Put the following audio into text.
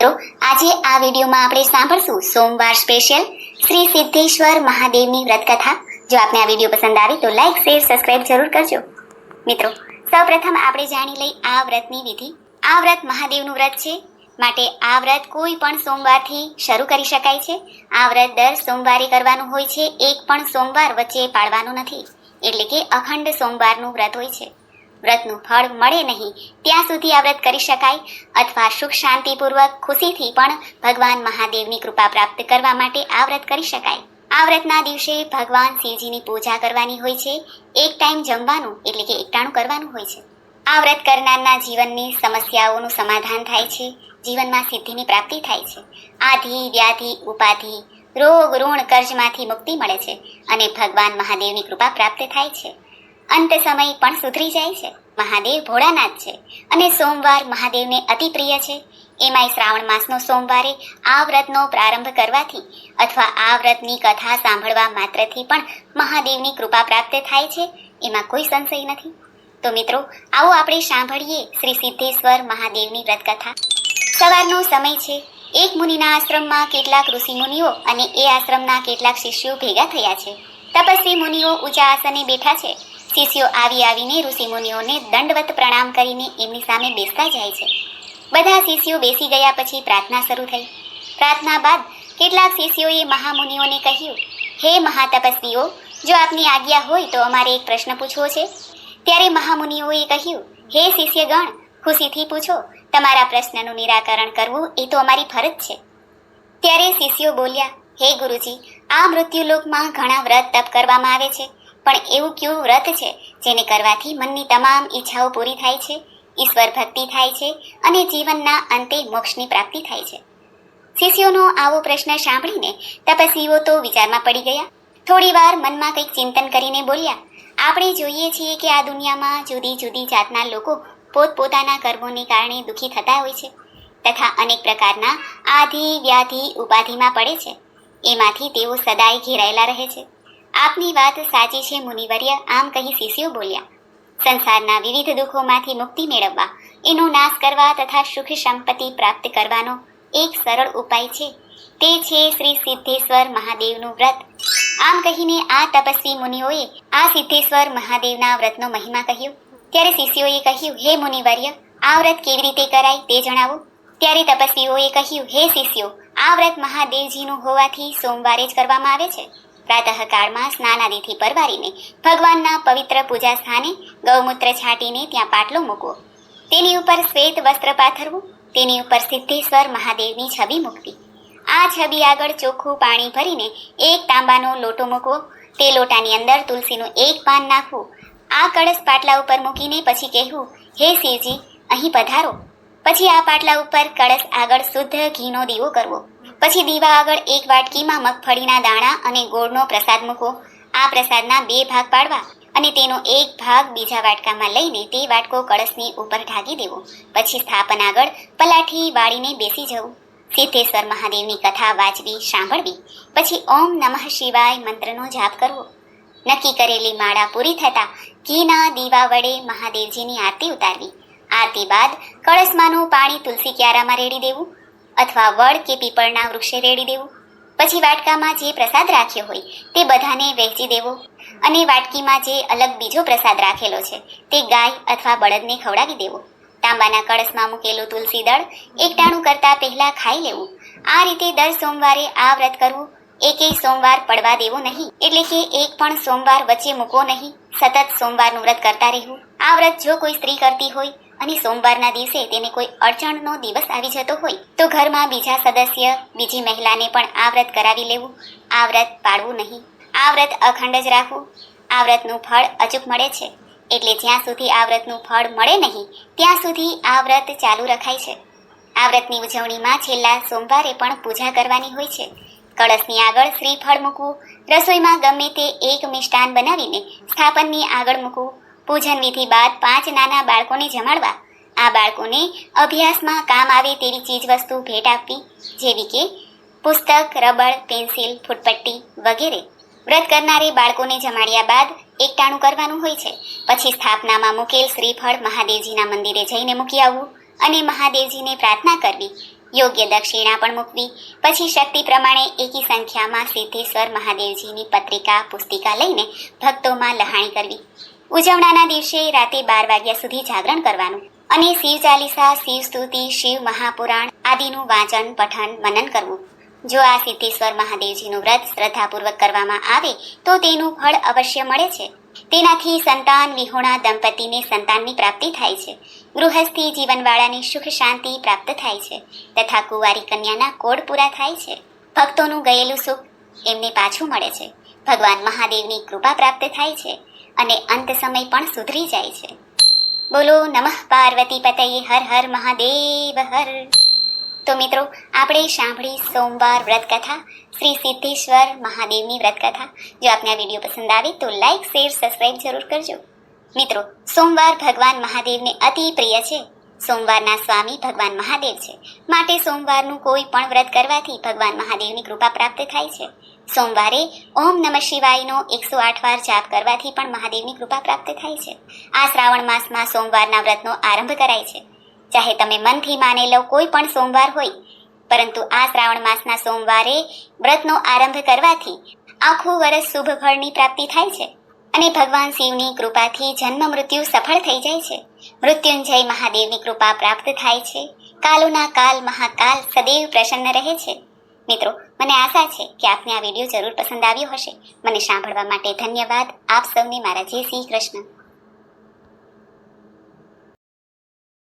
તો આજે આ વિડીયોમાં આપણે સાંભળશું સોમવાર સ્પેશિયલ શ્રી સિદ્ધેશ્વર મહાદેવની વ્રતકથા. જો આપને આ વીડિયો પસંદ આવે તો લાઈક શેર સબસ્ક્રાઇબ જરૂર કરજો. મિત્રો, સૌપ્રથમ આપણે જાણી લઈ આ વ્રતની વિધિ. આ વ્રત મહાદેવનું વ્રત છે. માટે આ વ્રત કોઈ પણ સોમવારથી શરૂ કરી શકાય છે. આ વ્રત દર સોમવારે કરવાનું હોય છે. એક પણ સોમવાર વચ્ચે પાળવાનું નથી. એટલે કે અખંડ સોમવારનું વ્રત હોય છે. વ્રતનું ફળ મળે નહીં, ત્યાં સુધી આ વ્રત કરી શકાય અથવા સુખ શાંતિપૂર્વક ખુશીથી પણ ભગવાન મહાદેવની કૃપા પ્રાપ્ત કરવા માટે આ વ્રત કરી શકાય. આ વ્રતના દિવસે ભગવાન શિવજીની પૂજા કરવાની હોય છે, એક ટાઈમ જમવાનું એટલે કે એકટાણું કરવાનું હોય છે. આ વ્રત કરનારના જીવનની સમસ્યાઓનું સમાધાન થાય છે, જીવનમાં સિદ્ધિની પ્રાપ્તિ થાય છે. આધિ, વ્યાધિ, ઉપાધિ, રોગ, ઋણ, કર્જમાંથી મુક્તિ મળે છે અને ભગવાન મહાદેવની કૃપા પ્રાપ્ત થાય છે. અંત સમય પણ સુધરી જાય છે. મહાદેવ ભોળાનાથ છે અને સોમવાર મહાદેવને અતિ પ્રિય છે. એમાંય શ્રાવણ માસનો સોમવારે આ વ્રતનો પ્રારંભ કરવાથી અથવા આ વ્રતની કથા સાંભળવા માત્રથી પણ મહાદેવની કૃપા પ્રાપ્ત થાય છે. એમાં કોઈ સંશય નથી. તો મિત્રો, આવો આપણે સાંભળીએ શ્રી સિદ્ધેશ્વર મહાદેવની વ્રતકથા. સવારનો સમય છે. એક મુનિના આશ્રમમાં કેટલાક ઋષિ મુનિઓ અને એ આશ્રમના કેટલાક શિષ્યો ભેગા થયા છે. તપસ્વી મુનિઓ ઊંચા આસને બેઠા છે. શિષ્યો આવી આવીને ઋષિમુનિઓને દંડવત પ્રણામ કરીને એમની સામે બેસતા જાય છે. બધા શિષ્યો બેસી ગયા પછી પ્રાર્થના શરૂ થઈ. પ્રાર્થના બાદ કેટલાક શિષ્યોએ મહામુનિઓને કહ્યું, હે મહાતપસ્વીઓ, જો આપની આજ્ઞા હોય તો અમારે એક પ્રશ્ન પૂછવો છે. ત્યારે મહામુનિઓએ કહ્યું, હે શિષ્યગણ, ખુશીથી પૂછો, તમારા પ્રશ્નનું નિરાકરણ કરવું એ તો અમારી ફરજ છે. ત્યારે શિષ્યો બોલ્યા, હે ગુરુજી, આ મૃત્યુલોકમાં ઘણા વ્રત તપ કરવામાં આવે છે. પણ એવું કયું વ્રત છે જેને કરવાથી મનની તમામ ઈચ્છાઓ પૂરી થાય છે, ઈશ્વર ભક્તિ થાય છે અને જીવનના અંતે મોક્ષની પ્રાપ્તિ થાય છે. શિષ્યોનો આવો પ્રશ્ન સાંભળીને તપસ્વીઓ તો વિચારમાં પડી ગયા. થોડીવાર મનમાં કંઈક ચિંતન કરીને બોલ્યા, આપણે જોઈએ છીએ કે આ દુનિયામાં જુદી જુદી જાતના લોકો પોતપોતાના કર્મોને કારણે દુઃખી થતા હોય છે તથા અનેક પ્રકારના આધિ વ્યાધિ ઉપાધિમાં પડે છે. એમાંથી તેઓ સદાય ઘેરાયેલા રહે છે. આપની વાત સાચી છે, મુનિવર્ય. આમ કહી શિષ્યો બોલ્યા, સંસારના વિવિધ દુઃખોમાંથી મુક્તિ મેળવવા, એનો નાશ કરવા તથા સુખ સંપત્તિ પ્રાપ્ત કરવાનો એક સરળ ઉપાય છે. તે છે શ્રી સિદ્ધેશ્વર મહાદેવનું વ્રત. આમ કહીને આ તપસ્વી મુનિઓએ આ સિદ્ધેશ્વર મહાદેવના વ્રતનો મહિમા કહ્યો. ત્યારે શિષ્યોએ કહ્યું, હે મુનિવર્ય, આ વ્રત કેવી રીતે કરાય તે જણાવો. ત્યારે તપસ્વીઓએ કહ્યું, હે શિષ્યો, આ વ્રત મહાદેવજીનું હોવાથી સોમવારે જ કરવામાં આવે છે. પ્રાતઃકાળમાં સ્નાનાદિથી પરવારીને ભગવાનના પવિત્ર પૂજા સ્થાને ગૌમૂત્ર છાંટીને ત્યાં પાટલો મૂકવો. તેની ઉપર શ્વેત વસ્ત્ર પાથરવું, તેની ઉપર સિદ્ધેશ્વર મહાદેવની છબી મૂકવી. આ છબી આગળ ચોખ્ખું પાણી ભરીને એક તાંબાનો લોટો મૂકવો. તે લોટાની અંદર તુલસીનું એક પાન નાખવું. આ કળશ પાટલા ઉપર મૂકીને પછી કહેવું, હે શિવજી, અહીં પધારો. પછી આ પાટલા ઉપર કળશ આગળ શુદ્ધ ઘીનો દીવો કરવો. પછી દીવા આગળ એક વાટકીમાં મગફળીના દાણા અને ગોળનો પ્રસાદ મૂકો. આ પ્રસાદના બે ભાગ પાડવા અને તેનો એક ભાગ બીજા વાટકામાં લઈને તે વાટકો કળશની ઉપર ઢાંકી દેવો. પછી સ્થાપન આગળ પલાઠી વાળીને બેસી જવું. સિદ્ધેશ્વર મહાદેવની કથા વાંચવી, સાંભળવી. પછી ઓમ નમઃ શિવાય મંત્રનો જાપ કરવો. નક્કી કરેલી માળા પૂરી થતાં ઘીના દીવા વડે મહાદેવજીની આરતી ઉતારવી. આરતી બાદ કળશમાંનું પાણી તુલસી ક્યારામાં રેડી દેવું. અથવા વડ કે પીપળના વૃક્ષે રેડી દેવું? પછી વાટકામાં જે પ્રસાદ રાખ્યો હોય, તે બધાને વહેંચી દેવો. અને વાટકીમાં જે અલગ બીજો પ્રસાદ રાખેલો છે, તે ગાય અથવા બળદને ખવડાવી દેવો. તાંબાના કળશમાં મૂકેલું તુલસી દળ એકટાણું કરતાં પહેલાં ખાઈ લેવું. આ રીતે દર સોમવારે આ વ્રત કરવું. એકેય સોમવાર પડવા દેવો નહીં. એટલે કે એક પણ સોમવાર વચ્ચે મૂકવો નહીં. સતત સોમવારનું વ્રત કરતા રહેવું. આ વ્રત જો કોઈ સ્ત્રી કરતી હોય અને સોમવારના દિવસે તેને કોઈ અડચણનો દિવસ આવી જતો હોય, તો ઘરમાં બીજા સદસ્ય, બીજી મહિલાને પણ આ વ્રત કરાવી લેવું. આ વ્રત પાળવું નહીં. આ વ્રત અખંડ જ રાખવું. આ વ્રતનું ફળ અચૂક મળે છે. એટલે જ્યાં સુધી આ વ્રતનું ફળ મળે નહીં, ત્યાં સુધી આ વ્રત ચાલુ રખાય છે. આ વ્રતની ઉજવણીમાં છેલ્લા સોમવારે પણ પૂજા કરવાની હોય છે. કળશની આગળ શ્રીફળ મૂકવું, રસોઈમાં ગમે તે એક મિષ્ટાન બનાવીને સ્થાપનની આગળ મૂકવું પૂજન વિધિ બાદ પાંચ નાના બાળકોને જમાડવા, આ બાળકોને અભ્યાસમાં કામ આવે તેવી ચીજવસ્તુ ભેટ આપવી, જેવી કે પુસ્તક, રબર, પેન્સિલ, ફૂટપટ્ટી વગેરે. વ્રત કરનારે બાળકોને જમાડ્યા બાદ એકટાણું કરવાનું હોય છે. પછી સ્થાપનામાં મૂકેલ શ્રીફળ મહાદેવજીના મંદિરે જઈને મૂકી આવવું અને મહાદેવજીને પ્રાર્થના કરવી. યોગ્ય દક્ષિણા પણ મૂકવી. પછી શક્તિ પ્રમાણે એકી સંખ્યામાં સિદ્ધેશ્વર મહાદેવજીની પત્રિકા, પુસ્તિકા લઈને ભક્તોમાં લહાણી કરવી. ઉજવણાના દિવસે રાતે બાર વાગ્યા સુધી જાગરણ કરવાનું અને શિવ ચાલીસા, શિવ સ્તુતિ, શિવ મહાપુરાણ આદિનું વાંચન, પઠન, મનન કરવું. જો આ સિદ્ધેશ્વર મહાદેવજીનું વ્રત શ્રદ્ધાપૂર્વક કરવામાં આવે, તો તેનું ફળ અવશ્ય મળે છે. તેનાથી સંતાન, વિહોણા, દંપતીને સંતાનની પ્રાપ્તિ થાય છે. ગૃહસ્થી જીવનવાળાની સુખ શાંતિ પ્રાપ્ત થાય છે તથા કુંવારી કન્યાના કોડ પૂરા થાય છે. ભક્તોનું ગયેલું સુખ એમને પાછું મળે છે. ભગવાન મહાદેવની કૃપા પ્રાપ્ત થાય છે. અને અંત સમય પણ સુધરી જાય છે. બોલો નમઃ પાર્વતી પતયે હર હર મહાદેવ હર. તો મિત્રો, આપણે સાંભળી સોમવાર વ્રત કથા શ્રી સિદ્ધેશ્વર મહાદેવની વ્રત કથા જો આપને આ વીડિયો પસંદ આવે તો લાઈક, શેર, સબસ્ક્રાઇબ જરૂર કરજો. મિત્રો, સોમવાર ભગવાન મહાદેવને અતિ પ્રિય છે. સોમવારના સ્વામી ભગવાન મહાદેવ છે. માટે સોમવારનું કોઈ પણ વ્રત કરવાથી ભગવાન મહાદેવની કૃપા પ્રાપ્ત થાય છે. સોમવારે ઓમ નમઃ શિવાયનો એકસો આઠ વાર જાપ કરવાથી પણ મહાદેવની કૃપા પ્રાપ્ત થાય છે. આ શ્રાવણ માસમાં સોમવારના વ્રતનો આરંભ કરાય છે. ચાહે તમે મનથી માનેલો કોઈ પણ સોમવાર હોય, પરંતુ આ શ્રાવણ માસના સોમવારે વ્રતનો આરંભ કરવાથી આખું વર્ષ શુભ ફળની પ્રાપ્તિ થાય છે અને ભગવાન શિવની કૃપાથી જન્મ મૃત્યુ સફળ થઈ જાય છે. મૃત્યુંજય મહાદેવની કૃપા પ્રાપ્ત થાય છે. કાલોના કાલ મહાકાલ સદૈવ પ્રસન્ન રહે છે. મિત્રો, મને આશા છે કે આપને આ વીડિયો જરૂર પસંદ આવ્યો હશે. મને સાંભળવા માટે ધન્યવાદ. આપ સૌને મારા જય શ્રી કૃષ્ણ.